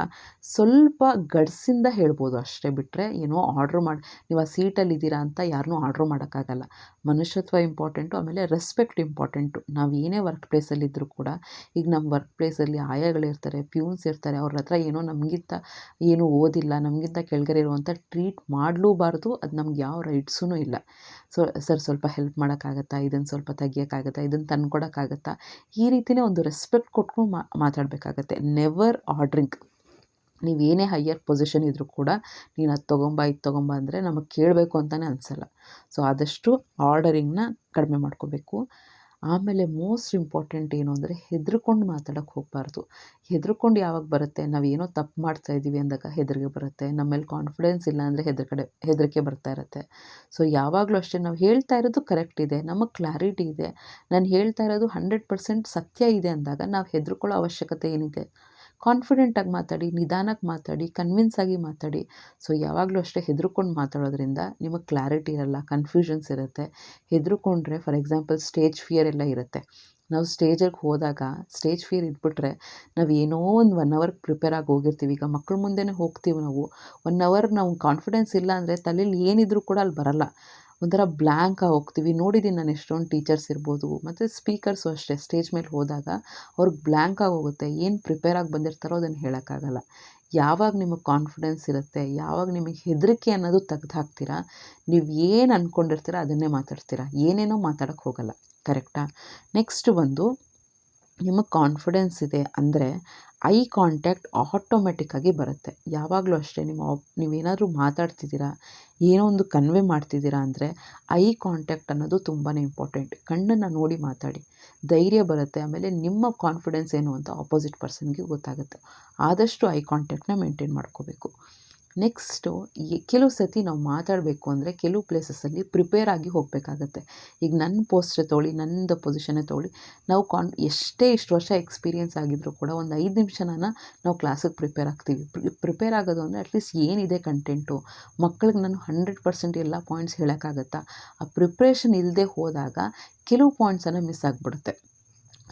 ಸ್ವಲ್ಪ ಗಡ್ಸಿಂದ ಹೇಳ್ಬೋದು ಅಷ್ಟೇ ಬಿಟ್ಟರೆ ಏನೋ ಆರ್ಡ್ರ್ ಮಾಡಿ, ನೀವು ಆ ಸೀಟಲ್ಲಿದ್ದೀರಾ ಅಂತ ಯಾರನ್ನೂ ಆರ್ಡ್ರ್ ಮಾಡೋಕ್ಕಾಗಲ್ಲ. ಮನುಷ್ಯತ್ವ ಇಂಪಾರ್ಟೆಂಟು ಆಮೇಲೆ ರೆಸ್ಪೆಕ್ಟ್ ಇಂಪಾರ್ಟೆಂಟು ನಾವು ಏನೇ ವರ್ಕ್ ಪ್ಲೇಸಲ್ಲಿದ್ದರೂ ಕೂಡ, ಈಗ ನಮ್ಮ ವರ್ಕ್ ಪ್ಲೇಸಲ್ಲಿ ಆಯಾಗಳಿರ್ತಾರೆ ಪ್ಯೂನ್ಸ್ ಇರ್ತಾರೆ, ಅವ್ರ ಹತ್ರ ಏನೋ ನಮಗಿಂತ ಏನೂ ಓದಿಲ್ಲ, ನಮಗಿಂತ ಕೆಳಗಡೆ ಇರುವಂಥ ಟ್ರೀಟ್ ಮಾಡಲೂಬಾರ್ದು, ಅದು ನಮ್ಗೆ ಯಾವ ರೈಟ್ಸೂ ಇಲ್ಲ. ಸೊ ಸರ್ ಸ್ವಲ್ಪ ಹೆಲ್ಪ್ ಮಾಡೋಕ್ಕಾಗತ್ತಾ? ಇದನ್ನು ಸ್ವಲ್ಪ ತೆಗಿಯೋಕ್ಕಾಗತ್ತಾ? ಇದನ್ನು ತಂದ್ಕೊಡೋಕ್ಕಾಗತ್ತಾ? ಈ ರೀತಿಯೇ ಒಂದು ರೆಸ್ಪೆಕ್ಟ್ ಕೊಟ್ಕೊಂಡು ಮಾತಾಡಬೇಕಾಗತ್ತೆ. ನೆವರ್ ಆರ್ಡ್ರಿಂಗ್ ನೀವು ಏನೇ ಹೈಯರ್ ಪೊಸಿಷನ್ ಇದ್ದರೂ ಕೂಡ ನೀನು ಅದು ತೊಗೊಂಬ, ಇದು ತೊಗೊಂಬ ಅಂದರೆ ನಮಗೆ ಕೇಳಬೇಕು ಅಂತಲೇ ಅನಿಸಲ್ಲ. ಸೊ ಆದಷ್ಟು ಆರ್ಡರಿಂಗ್ನ ಕಡಿಮೆ ಮಾಡ್ಕೋಬೇಕು. ಆಮೇಲೆ ಮೋಸ್ಟ್ ಇಂಪಾರ್ಟೆಂಟ್ ಏನು ಅಂದರೆ ಹೆದ್ರಿಕೊಂಡು ಮಾತಾಡೋಕ್ಕೆ ಹೋಗಬಾರ್ದು. ಹೆದ್ರಿಕೊಂಡು ಯಾವಾಗ ಬರುತ್ತೆ? ನಾವು ಏನೋ ತಪ್ಪು ಮಾಡ್ತಾ ಇದ್ದೀವಿ ಅಂದಾಗ ಹೆದ್ರಿಗೆ ಬರುತ್ತೆ. ನಮ್ಮ ಮೇಲೆ ಕಾನ್ಫಿಡೆನ್ಸ್ ಇಲ್ಲ ಅಂದರೆ ಹೆದರ್ಕಡೆ ಹೆದರಿಕೆ ಬರ್ತಾ ಇರುತ್ತೆ. ಸೊ ಯಾವಾಗಲೂ ಅಷ್ಟೇ ನಾವು ಹೇಳ್ತಾ ಇರೋದು ಕರೆಕ್ಟ್ ಇದೆ. ನಮಗೆ ಕ್ಲಾರಿಟಿ ಇದೆ. ನಾನು ಹೇಳ್ತಾ ಇರೋದು ಹಂಡ್ರೆಡ್ ಪರ್ಸೆಂಟ್ ಸತ್ಯ ಇದೆ ಅಂದಾಗ ನಾವು ಹೆದರ್ಕೊಳ್ಳೋ ಅವಶ್ಯಕತೆ ಏನಿದೆ? ಕಾನ್ಫಿಡೆಂಟಾಗಿ ಮಾತಾಡಿ ನಿಧಾನಕ್ಕೆ ಮಾತಾಡಿ ಕನ್ವಿನ್ಸ್ ಆಗಿ ಮಾತಾಡಿ. ಸೊ ಯಾವಾಗಲೂ ಅಷ್ಟೇ ಹೆದರ್ಕೊಂಡು ಮಾತಾಡೋದ್ರಿಂದ ನಿಮಗೆ ಕ್ಲಾರಿಟಿ ಇರಲ್ಲ ಕನ್ಫ್ಯೂಷನ್ಸ್ ಇರುತ್ತೆ. ಹೆದ್ರುಕೊಂಡ್ರೆ ಫಾರ್ ಎಕ್ಸಾಂಪಲ್ ಸ್ಟೇಜ್ ಫಿಯರ್ ಎಲ್ಲ ಇರುತ್ತೆ. ನಾವು ಸ್ಟೇಜಿಗೆ ಹೋದಾಗ ಸ್ಟೇಜ್ ಫಿಯರ್ ಇದ್ಬಿಟ್ರೆ ನಾವು ಏನೋ ಒಂದು ಒನ್ ಅವರ್ ಪ್ರಿಪೇರ್ ಆಗಿ ಹೋಗಿರ್ತೀವಿ. ಈಗ ಮಕ್ಳ ಮುಂದೆನೇ ಹೋಗ್ತೀವಿ ನಾವು. ಒನ್ ಅವರ್ ನಾವು ಕಾನ್ಫಿಡೆನ್ಸ್ ಇಲ್ಲ ಅಂದರೆ ತಲೆಯಲ್ಲಿ ಏನಿದ್ರೂ ಕೂಡ ಅಲ್ಲಿ ಬರಲ್ಲ. ಒಂಥರ ಬ್ಲ್ಯಾಂಕಾಗಿ ಹೋಗ್ತೀವಿ. ನೋಡಿದ್ದೀನಿ ನಾನು ಎಷ್ಟೊಂದು ಟೀಚರ್ಸ್ ಇರ್ಬೋದು, ಮತ್ತು ಸ್ಪೀಕರ್ಸು ಅಷ್ಟೇ. ಸ್ಟೇಜ್ ಮೇಲೆ ಹೋದಾಗ ಅವ್ರಿಗೆ ಬ್ಲ್ಯಾಂಕಾಗಿ ಹೋಗುತ್ತೆ. ಏನು ಪ್ರಿಪೇರ್ ಆಗಿ ಬಂದಿರ್ತಾರೋ ಅದನ್ನು ಹೇಳೋಕ್ಕಾಗಲ್ಲ. ಯಾವಾಗ ನಿಮಗೆ ಕಾನ್ಫಿಡೆನ್ಸ್ ಇರುತ್ತೆ, ಯಾವಾಗ ನಿಮಗೆ ಹೆದರಿಕೆ ಅನ್ನೋದು ತೆಗ್ದು ಹಾಕ್ತೀರಾ, ನೀವು ಏನು ಅಂದ್ಕೊಂಡಿರ್ತೀರ ಅದನ್ನೇ ಮಾತಾಡ್ತೀರಾ. ಏನೇನೋ ಮಾತಾಡೋಕ್ಕೆ ಹೋಗಲ್ಲ. ಕರೆಕ್ಟಾ ನೆಕ್ಸ್ಟ್ ಬಂದು ನಿಮಗೆ ಕಾನ್ಫಿಡೆನ್ಸ್ ಇದೆ ಅಂದರೆ ಐ ಕಾಂಟ್ಯಾಕ್ಟ್ ಆಟೋಮೆಟಿಕ್ಕಾಗಿ ಬರುತ್ತೆ. ಯಾವಾಗಲೂ ಅಷ್ಟೇ ನಿಮ್ಮ ನೀವೇನಾದರೂ ಮಾತಾಡ್ತಿದ್ದೀರಾ, ಏನೋ ಒಂದು ಕನ್ವೆ ಮಾಡ್ತಿದ್ದೀರಾ ಅಂದರೆ ಐ ಕಾಂಟ್ಯಾಕ್ಟ್ ಅನ್ನೋದು ತುಂಬಾ ಇಂಪಾರ್ಟೆಂಟ್ ಕಣ್ಣನ್ನು ನೋಡಿ ಮಾತಾಡಿ. ಧೈರ್ಯ ಬರುತ್ತೆ, ಆಮೇಲೆ ನಿಮ್ಮ ಕಾನ್ಫಿಡೆನ್ಸ್ ಏನು ಅಂತ ಆಪೋಸಿಟ್ ಪರ್ಸನ್ಗೆ ಗೊತ್ತಾಗುತ್ತೆ. ಆದಷ್ಟು ಐ ಕಾಂಟ್ಯಾಕ್ಟ್ನ ಮೇಂಟೈನ್ ಮಾಡ್ಕೋಬೇಕು. ನೆಕ್ಸ್ಟು ಈ ಕೆಲವು ಸತಿ ನಾವು ಮಾತಾಡಬೇಕು ಅಂದರೆ ಕೆಲವು ಪ್ಲೇಸಸಲ್ಲಿ ಪ್ರಿಪೇರ್ ಆಗಿ ಹೋಗಬೇಕಾಗತ್ತೆ. ಈಗ ನನ್ನ ಪೋಸ್ಟೇ ತೊಗೊಳ್ಳಿ ನನ್ನದು ಪೊಸಿಷನ್ನೇ ತೊಗೊಳ್ಳಿ ನಾವು ಕಾನ್ ಎಷ್ಟೇ ಇಷ್ಟು ವರ್ಷ ಎಕ್ಸ್ಪೀರಿಯೆನ್ಸ್ ಆಗಿದ್ದರೂ ಕೂಡ ಒಂದು ಐದು ನಿಮಿಷನ ನಾವು ಕ್ಲಾಸಿಗೆ ಪ್ರಿಪೇರ್ ಆಗ್ತೀವಿ. ಪ್ರಿಪೇರ್ ಆಗೋದು ಅಂದರೆ ಅಟ್ಲೀಸ್ಟ್ ಏನಿದೆ ಕಂಟೆಂಟು ಮಕ್ಕಳಿಗೆ ನಾನು ಹಂಡ್ರೆಡ್ ಪರ್ಸೆಂಟ್ ಎಲ್ಲ ಪಾಯಿಂಟ್ಸ್ ಹೇಳೋಕ್ಕಾಗತ್ತಾ? ಆ ಪ್ರಿಪ್ರೇಷನ್ ಇಲ್ಲದೆ ಹೋದಾಗ ಕೆಲವು ಪಾಯಿಂಟ್ಸನ್ನು ಮಿಸ್ ಆಗಿಬಿಡುತ್ತೆ.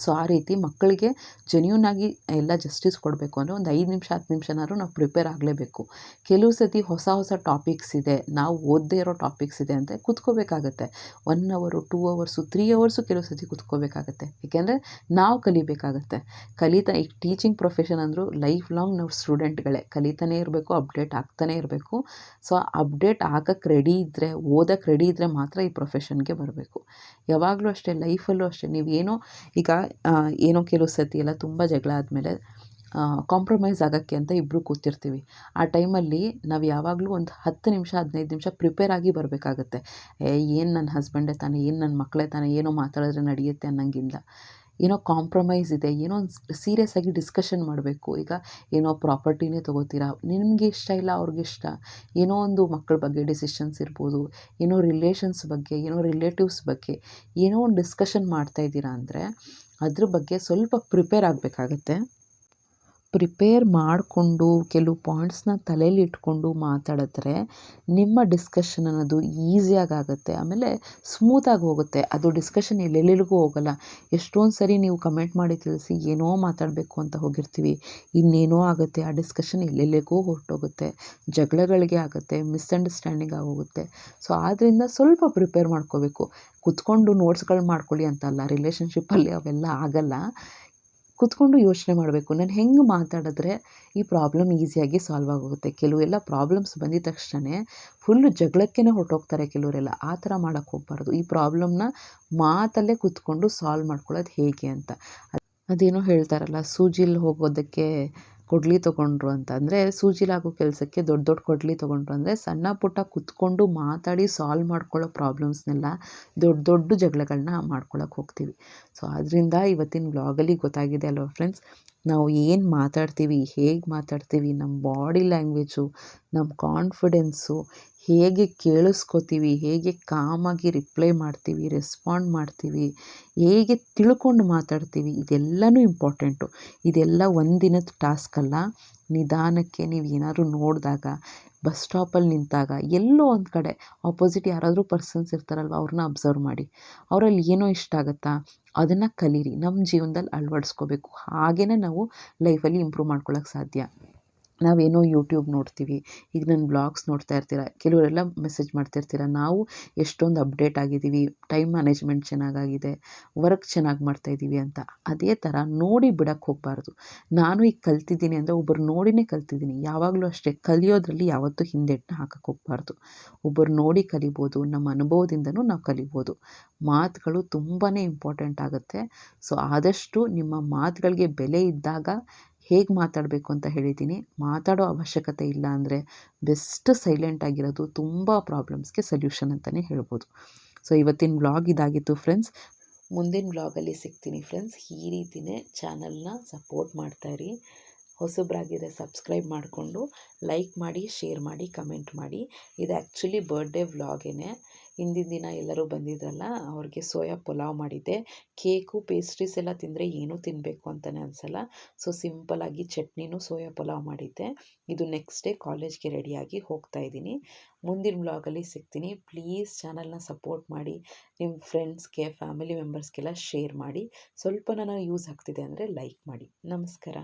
ಸೊ ಆ ರೀತಿ ಮಕ್ಕಳಿಗೆ ಜೆನ್ಯೂನಾಗಿ ಎಲ್ಲ ಜಸ್ಟಿಸ್ ಕೊಡಬೇಕು. ಅಂದರೆ ಒಂದು ಐದು ನಿಮಿಷ, ಹತ್ತು ನಿಮಿಷನಾದ್ರು ನಾವು ಪ್ರಿಪೇರ್ ಆಗಲೇಬೇಕು. ಕೆಲವು ಸತಿ ಹೊಸ ಹೊಸ ಟಾಪಿಕ್ಸ್ ಇದೆ, ನಾವು ಓದದೇ ಇರೋ ಟಾಪಿಕ್ಸ್ ಇದೆ ಅಂತ ಕುತ್ಕೋಬೇಕಾಗತ್ತೆ. One hour two hours three hours ಕೆಲವು ಸತಿ ಕುತ್ಕೋಬೇಕಾಗತ್ತೆ. ಏಕೆಂದರೆ ನಾವು ಕಲಿಬೇಕಾಗತ್ತೆ. ಕಲಿತಾ ಈಗ ಟೀಚಿಂಗ್ ಪ್ರೊಫೆಷನ್ ಅಂದರೂ ಲೈಫ್ ಲಾಂಗ್ ನಾವು ಸ್ಟೂಡೆಂಟ್ಗಳೇ ಕಲಿತಾನೇ ಇರಬೇಕು ಅಪ್ಡೇಟ್ ಆಗ್ತಾನೇ ಇರಬೇಕು. ಸೊ ಅಪ್ಡೇಟ್ ಆಗಕ್ಕೆ ರೆಡಿ ಇದ್ದರೆ ಓದಕ್ಕೆ ರೆಡಿ ಇದ್ದರೆ ಮಾತ್ರ ಈ ಪ್ರೊಫೆಷನ್ಗೆ ಬರಬೇಕು. ಯಾವಾಗಲೂ ಅಷ್ಟೇ ಲೈಫಲ್ಲೂ ಅಷ್ಟೇ. ನೀವೇನೋ ಈಗ ಏನೋ ಕೆಲವು ಸತಿ ಎಲ್ಲ ತುಂಬ ಜಗಳ ಆದಮೇಲೆ ಕಾಂಪ್ರಮೈಸ್ ಆಗೋಕ್ಕೆ ಅಂತ ಇಬ್ಬರು ಕೂತಿರ್ತೀವಿ. ಆ ಟೈಮಲ್ಲಿ ನಾವು ಯಾವಾಗಲೂ ಒಂದು ಹತ್ತು ನಿಮಿಷ, ಹದಿನೈದು ನಿಮಿಷ ಪ್ರಿಪೇರ್ ಆಗಿ ಬರಬೇಕಾಗತ್ತೆ. ಏ, ಏನು ನನ್ನ ಹಸ್ಬೆಂಡೇ ತಾನೇ, ಏನು ನನ್ನ ಮಕ್ಕಳೇ ತಾನೇ, ಏನೋ ಮಾತಾಡಿದ್ರೆ ನಡೆಯುತ್ತೆ ಅನ್ನೋಂಗಿಲ್ಲ. ಏನೋ ಕಾಂಪ್ರಮೈಸ್ ಇದೆ, ಏನೋ ಒಂದು ಸೀರಿಯಸ್ ಆಗಿ ಡಿಸ್ಕಷನ್ ಮಾಡಬೇಕು. ಈಗ ಏನೋ ಪ್ರಾಪರ್ಟಿನೇ ತೊಗೋತೀರಾ, ನಿಮಗೆ ಇಷ್ಟ ಇಲ್ಲ, ಅವ್ರಿಗೆ ಇಷ್ಟ. ಏನೋ ಒಂದು ಮಕ್ಕಳ ಬಗ್ಗೆ ಡಿಸಿಷನ್ಸ್ ಇರ್ಬೋದು, ಏನೋ ರಿಲೇಷನ್ಸ್ ಬಗ್ಗೆ, ಏನೋ ರಿಲೇಟಿವ್ಸ್ ಬಗ್ಗೆ ಏನೋ ಒಂದು ಡಿಸ್ಕಷನ್ ಮಾಡ್ತಾಯಿದ್ದೀರಾ ಅಂದರೆ ಅದ್ರ ಬಗ್ಗೆ ಸ್ವಲ್ಪ ಪ್ರಿಪೇರ್ ಆಗಬೇಕಾಗತ್ತೆ. ಪ್ರಿಪೇರ್ ಮಾಡಿಕೊಂಡು ಕೆಲವು ಪಾಯಿಂಟ್ಸ್ನ ತಲೆಯಲ್ಲಿ ಇಟ್ಕೊಂಡು ಮಾತಾಡಿದ್ರೆ ನಿಮ್ಮ ಡಿಸ್ಕಷನ್ ಅನ್ನೋದು ಈಸಿಯಾಗಿ ಆಗುತ್ತೆ ಆಮೇಲೆ ಸ್ಮೂತಾಗಿ ಹೋಗುತ್ತೆ. ಅದು ಡಿಸ್ಕಷನ್ ಎಲ್ಲೆಲ್ಲಿಗೂ ಹೋಗಲ್ಲ. ಎಷ್ಟೊಂದು ಸರಿ ನೀವು ಕಮೆಂಟ್ ಮಾಡಿ ತಿಳಿಸಿ ಏನೋ ಮಾತಾಡಬೇಕು ಅಂತ ಹೋಗಿರ್ತೀವಿ. ಇನ್ನೇನೋ ಆಗುತ್ತೆ. ಆ ಡಿಸ್ಕಷನ್ ಎಲ್ಲೆಲ್ಲಿಗೂ ಹೊರಟೋಗುತ್ತೆ. ಜಗಳಗಳಿಗೆ ಆಗುತ್ತೆ. ಮಿಸ್ಅಂಡರ್ಸ್ಟ್ಯಾಂಡಿಂಗ್ ಆಗೋಗುತ್ತೆ. ಸೊ ಆದ್ದರಿಂದ ಸ್ವಲ್ಪ ಪ್ರಿಪೇರ್ ಮಾಡ್ಕೋಬೇಕು. ಕುತ್ಕೊಂಡು ನೋಟ್ಸ್ಗಳು ಮಾಡ್ಕೊಳ್ಳಿ ಅಂತಲ್ಲ. ರಿಲೇಷನ್ಶಿಪ್ಪಲ್ಲಿ ಅವೆಲ್ಲ ಆಗಲ್ಲ. ಕುತ್ಕೊಂಡು ಯೋಚನೆ ಮಾಡಬೇಕು. ನಾನು ಹೆಂಗೆ ಮಾತಾಡಿದ್ರೆ ಈ ಪ್ರಾಬ್ಲಮ್ ಈಸಿಯಾಗಿ ಸಾಲ್ವ್ ಆಗೋಗುತ್ತೆ? ಕೆಲವೆಲ್ಲ ಪ್ರಾಬ್ಲಮ್ಸ್ ಬಂದಿದ ತಕ್ಷಣ ಫುಲ್ಲು ಜಗಳಕ್ಕೇ ಹೊರಟೋಗ್ತಾರೆ ಕೆಲವರೆಲ್ಲ. ಆ ಥರ ಮಾಡೋಕ್ಕೆ ಹೋಗ್ಬಾರ್ದು. ಈ ಪ್ರಾಬ್ಲಮ್ನ ಮಾತಲ್ಲೇ ಕುತ್ಕೊಂಡು ಸಾಲ್ವ್ ಮಾಡ್ಕೊಳ್ಳೋದು ಹೇಗೆ ಅಂತ. ಅದೇನೋ ಹೇಳ್ತಾರಲ್ಲ, ಸೂಜಿಲಿ ಹೋಗೋದಕ್ಕೆ ಕೊಡ್ಲಿ ತೊಗೊಂಡ್ರು ಅಂತಂದರೆ ಸೂಜಿಲಾಗೋ ಕೆಲಸಕ್ಕೆ ದೊಡ್ಡ ದೊಡ್ಡ ಕೊಡ್ಲಿ ತೊಗೊಂಡ್ರು ಅಂದರೆ ಸಣ್ಣ ಪುಟ್ಟ ಕುತ್ಕೊಂಡು ಮಾತಾಡಿ ಸಾಲ್ವ್ ಮಾಡ್ಕೊಳ್ಳೋ ಪ್ರಾಬ್ಲಮ್ಸ್ನೆಲ್ಲ ದೊಡ್ಡ ದೊಡ್ಡ ಜಗಳಗಳನ್ನ ಮಾಡ್ಕೊಳಕ್ಕೆ ಹೋಗ್ತೀವಿ. ಸೊ ಅದರಿಂದ ಇವತ್ತಿನ ವ್ಲಾಗಲ್ಲಿ ಗೊತ್ತಾಗಿದೆ ಅಲ್ವ ಫ್ರೆಂಡ್ಸ್ ನಾವು ಏನು ಮಾತಾಡ್ತೀವಿ, ಹೇಗೆ ಮಾತಾಡ್ತೀವಿ ನಮ್ಮ ಬಾಡಿ ಲ್ಯಾಂಗ್ವೇಜು ನಮ್ಮ ಕಾನ್ಫಿಡೆನ್ಸು ಹೇಗೆ ಕೇಳಿಸ್ಕೋತೀವಿ, ಹೇಗೆ ಕಾಮಾಗಿ ರಿಪ್ಲೈ ಮಾಡ್ತೀವಿ ರೆಸ್ಪಾಂಡ್ ಮಾಡ್ತೀವಿ, ಹೇಗೆ ತಿಳ್ಕೊಂಡು ಮಾತಾಡ್ತೀವಿ ಇದೆಲ್ಲವೂ ಇಂಪಾರ್ಟೆಂಟು ಇದೆಲ್ಲ ಒಂದಿನದ ಟಾಸ್ಕ್ ಅಲ್ಲ. ನಿಧಾನಕ್ಕೆ ನೀವು ಏನಾದರೂ ನೋಡಿದಾಗ ಬಸ್ ಸ್ಟಾಪಲ್ಲಿ ನಿಂತಾಗ ಎಲ್ಲೋ ಒಂದು ಕಡೆ ಆಪೋಸಿಟ್ ಯಾರಾದರೂ ಪರ್ಸನ್ಸ್ ಇರ್ತಾರಲ್ವ ಅವ್ರನ್ನ ಅಬ್ಸರ್ವ್ ಮಾಡಿ. ಅವರಲ್ಲಿ ಏನೋ ಇಷ್ಟ ಆಗುತ್ತಾ, ಅದನ್ನು ಕಲೀರಿ. ನಮ್ಮ ಜೀವನದಲ್ಲಿ ಅಳವಡಿಸ್ಕೋಬೇಕು. ಹಾಗೆಯೇ ನಾವು ಲೈಫಲ್ಲಿ ಇಂಪ್ರೂವ್ ಮಾಡ್ಕೊಳ್ಳೋಕೆ ಸಾಧ್ಯ. ನಾವೇನೋ ಯೂಟ್ಯೂಬ್ ನೋಡ್ತೀವಿ, ಈಗ ನನ್ನ ಬ್ಲಾಗ್ಸ್ ನೋಡ್ತಾ ಇರ್ತೀರ, ಕೆಲವರೆಲ್ಲ ಮೆಸೇಜ್ ಮಾಡ್ತಿರ್ತೀರ, ನಾವು ಎಷ್ಟೊಂದು ಅಪ್ಡೇಟ್ ಆಗಿದ್ದೀವಿ ಟೈಮ್ ಮ್ಯಾನೇಜ್ಮೆಂಟ್ ಚೆನ್ನಾಗಾಗಿದೆ ವರ್ಕ್ ಚೆನ್ನಾಗಿ ಮಾಡ್ತಾಯಿದ್ದೀವಿ ಅಂತ. ಅದೇ ಥರ ನೋಡಿ ಬಿಡೋಕ್ಕೆ ಹೋಗಬಾರ್ದು. ನಾನು ಈಗ ಕಲ್ತಿದ್ದೀನಿ ಅಂದರೆ ಒಬ್ಬರು ನೋಡಿನೇ ಕಲ್ತಿದ್ದೀನಿ. ಯಾವಾಗಲೂ ಅಷ್ಟೇ ಕಲಿಯೋದ್ರಲ್ಲಿ ಯಾವತ್ತೂ ಹಿಂದೆಟ್ಟನ್ನ ಹಾಕಕ್ಕೆ ಹೋಗಬಾರ್ದು. ಒಬ್ಬರು ನೋಡಿ ಕಲಿಬೋದು, ನಮ್ಮ ಅನುಭವದಿಂದನೂ ನಾವು ಕಲಿಬೋದು. ಮಾತುಗಳು ತುಂಬಾ ಇಂಪಾರ್ಟೆಂಟ್ ಆಗುತ್ತೆ. ಸೊ ಆದಷ್ಟು ನಿಮ್ಮ ಮಾತುಗಳಿಗೆ ಬೆಲೆ ಇದ್ದಾಗ ಹೇಗೆ ಮಾತಾಡಬೇಕು ಅಂತ ಹೇಳಿದ್ದೀನಿ. ಮಾತಾಡೋ ಅವಶ್ಯಕತೆ ಇಲ್ಲ ಅಂದರೆ ಬೆಸ್ಟ್ ಸೈಲೆಂಟ್ ಆಗಿರೋದು ತುಂಬ ಪ್ರಾಬ್ಲಮ್ಸ್ಗೆ ಸೊಲ್ಯೂಷನ್ ಅಂತಲೇ ಹೇಳ್ಬೋದು. ಸೊ, ಇವತ್ತಿನ ವ್ಲಾಗ್ ಇದಾಗಿತ್ತು ಫ್ರೆಂಡ್ಸ್. ಮುಂದಿನ ವ್ಲಾಗಲ್ಲಿ ಸಿಗ್ತೀನಿ ಫ್ರೆಂಡ್ಸ್. ಈ ರೀತಿಯೇ ಚಾನಲ್ನ ಸಪೋರ್ಟ್ ಮಾಡ್ತಾಯಿರಿ ಹೊಸಬ್ರಾಗಿದ್ದರೆ ಸಬ್ಸ್ಕ್ರೈಬ್ ಮಾಡಿಕೊಂಡು ಲೈಕ್ ಮಾಡಿ, ಶೇರ್ ಮಾಡಿ, ಕಮೆಂಟ್ ಮಾಡಿ. ಇದು ಆ್ಯಕ್ಚುಲಿ ಬರ್ಡೇ ವ್ಲಾಗೇನೆ. ಹಿಂದಿನ ದಿನ ಎಲ್ಲರೂ ಬಂದಿದ್ರಲ್ಲ, ಅವ್ರಿಗೆ ಸೋಯಾ ಪುಲಾವ್ ಮಾಡಿದ್ದೆ. ಕೇಕು ಪೇಸ್ಟ್ರೀಸ್ ಎಲ್ಲ ತಿಂದರೆ ಏನೂ ತಿನ್ನಬೇಕು ಅಂತಲೇ ಅನಿಸಲ್ಲ. ಸೊ ಸಿಂಪಲಾಗಿ ಚಟ್ನಿನೂ ಸೋಯಾ ಪುಲಾವ್ ಮಾಡಿದ್ದೆ. ಇದು ನೆಕ್ಸ್ಟ್ ಡೇ ಕಾಲೇಜ್ಗೆ ರೆಡಿಯಾಗಿ ಹೋಗ್ತಾ ಇದ್ದೀನಿ. ಮುಂದಿನ ಬ್ಲಾಗಲ್ಲಿ ಸಿಗ್ತೀನಿ. ಪ್ಲೀಸ್ ಚಾನಲ್ನ ಸಪೋರ್ಟ್ ಮಾಡಿ ನಿಮ್ಮ ಫ್ರೆಂಡ್ಸ್ಗೆ ಫ್ಯಾಮಿಲಿ ಮೆಂಬರ್ಸ್ಗೆಲ್ಲ ಶೇರ್ ಮಾಡಿ. ಸ್ವಲ್ಪ ನಾನು ಯೂಸ್ ಆಗ್ತಿದೆ ಅಂದರೆ ಲೈಕ್ ಮಾಡಿ. ನಮಸ್ಕಾರ.